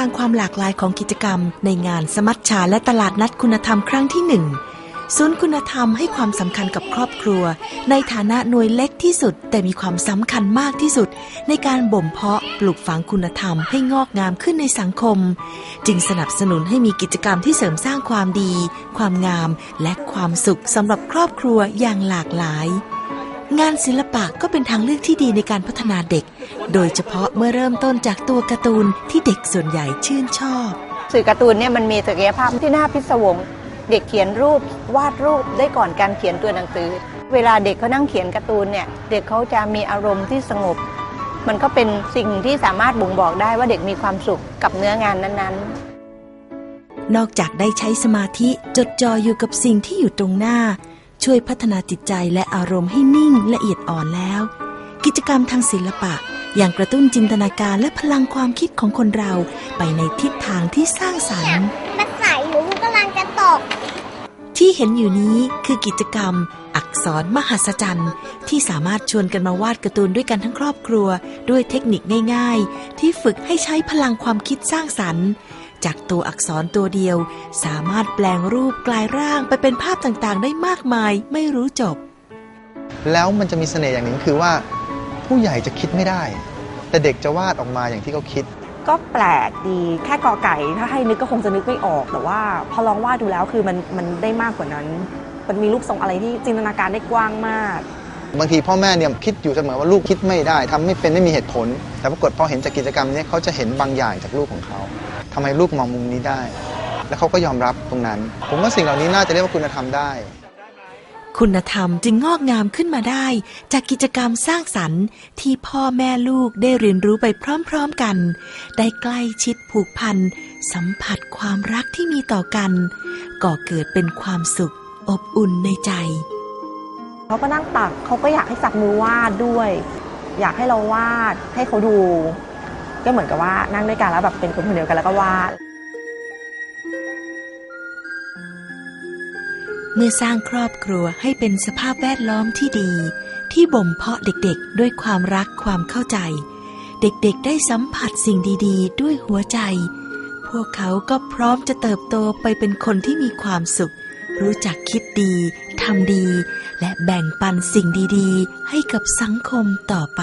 างความหลากหลายของกิจกรรม ในงานสมัชชาและตลาดนัดคุณธรรมครั้งที่หนึ่งศูนย์คุณธรรมให้ความสำคัญกับครอบครัว ในฐานะหน่วยเล็กที่สุด แต่มีความสำคัญมากที่สุด ในการบ่มเพาะปลูกฝังคุณธรรมให้งอกงามขึ้นในสังคม จึงสนับสนุนให้มีกิจกรรมที่เสริมสร้างความดี ความงาม และความสุขสำหรับครอบครัวอย่างหลากหลาย งานศิลปะก็เป็นทางเลือกที่ดีในการพัฒนาเด็ก โดยเฉพาะเมื่อเริ่มต้นจากตัวการ์ตูนที่เด็กส่วนใหญ่ชื่นชอบ สื่อการ์ตูนเนี่ยมันมีศักยภาพที่น่าพิศวง เด็กเขียนรูปวาดรูปได้ก่อนการเขียนตัวหนังสือ เวลาเด็กเขานั่งเขียนการ์ตูนเนี่ยเด็กเขาจะมีอารมณ์ที่สงบ มันก็เป็นสิ่งที่สามารถบ่งบอกได้ว่าเด็กมีความสุขกับเนื้องานนั้นๆ นอกจากได้ใช้สมาธิจดจ่ออยู่กับสิ่งที่อยู่ตรงหน้า ช่วยพัฒนาจิตใจและอารมณ์ให้นิ่งละเอียดอ่อนแล้ว กิจกรรมทางศิลปะอย่างกระตุ้นจินตนาการและพลังความคิดของคนเราไปในทิศทางที่สร้างสรรค์มันใสหรือมันกำลังจะตก ที่เห็นอยู่นี้คือกิจกรรม อักษรมหัศจรรย์ที่สามารถชวนกันมาวาดการ์ตูนด้วยกันทั้งครอบครัว ด้วยเทคนิคง่าย ๆ ที่ฝึกให้ใช้พลังความคิดสร้างสรรค์ จากตัวอักษรตัวเดียว สามารถแปลงรูปกลายร่างไปเป็นภาพต่างๆ ได้มากมายไม่รู้จบ แล้วมันจะมีเสน่ห์อย่างหนึ่งคือว่า ผู้ใหญ่จะคิดไม่ได้ แต่เด็กจะวาดออกมาอย่างที่เขาคิด ก็แปลกดีแค่กอไก่ถ้าให้นึกก็คงจะนึกไม่ออกแต่ว่า พอลองวาดดูแล้วคือมันมันได้มากกว่านั้น มันมีรูปทรงอะไรที่จินตนาการได้กว้างมากบางทีพ่อแม่เนี่ยคิดอยู่เสมอว่าลูกคิดไม่ได้ทำไม่เป็นไม่มีเหตุผล แต่ปรากฏพอเห็นจากกิจกรรมเนี้เขาจะเห็นบางอย่างจากลูกของเขา ทำไมลูกมองมุมนี้ได้ แล้วเขาก็ยอมรับตรงนั้น ผมว่าสิ่งเหล่านี้น่าจะเรียกว่าคุณธรรมได้ คุณธรรมจึงงอกงามขึ้นมาได้ จากกิจกรรมสร้างสรรค์ ที่พ่อแม่ลูกได้เรียนรู้ไปพร้อมๆกัน ได้ใกล้ชิดผูกพันสัมผัสความรักที่มีต่อกันก่อเกิดเป็นความสุข อบอุ่นในใจเขาก็นั่งตักเขาก็อยากให้จับมือวาดด้วย อยากให้เราวาดให้เขาดู ก็เหมือนกับว่านั่งด้วยกันแล้วแบบเป็นคนคนเดียวกันแล้วก็วาดเมื่อสร้างครอบครัวให้เป็นสภาพแวดล้อมที่ดี ที่บ่มเพาะเด็กๆ ด้วยความรักความเข้าใจ เด็กๆ ได้สัมผัสสิ่งดีๆ ด้วยหัวใจ พวกเขาก็พร้อมจะเติบโตไปเป็นคนที่มีความสุข รู้จักคิดดีทำดี และแบ่งปันสิ่งดีๆ ให้กับสังคมต่อไป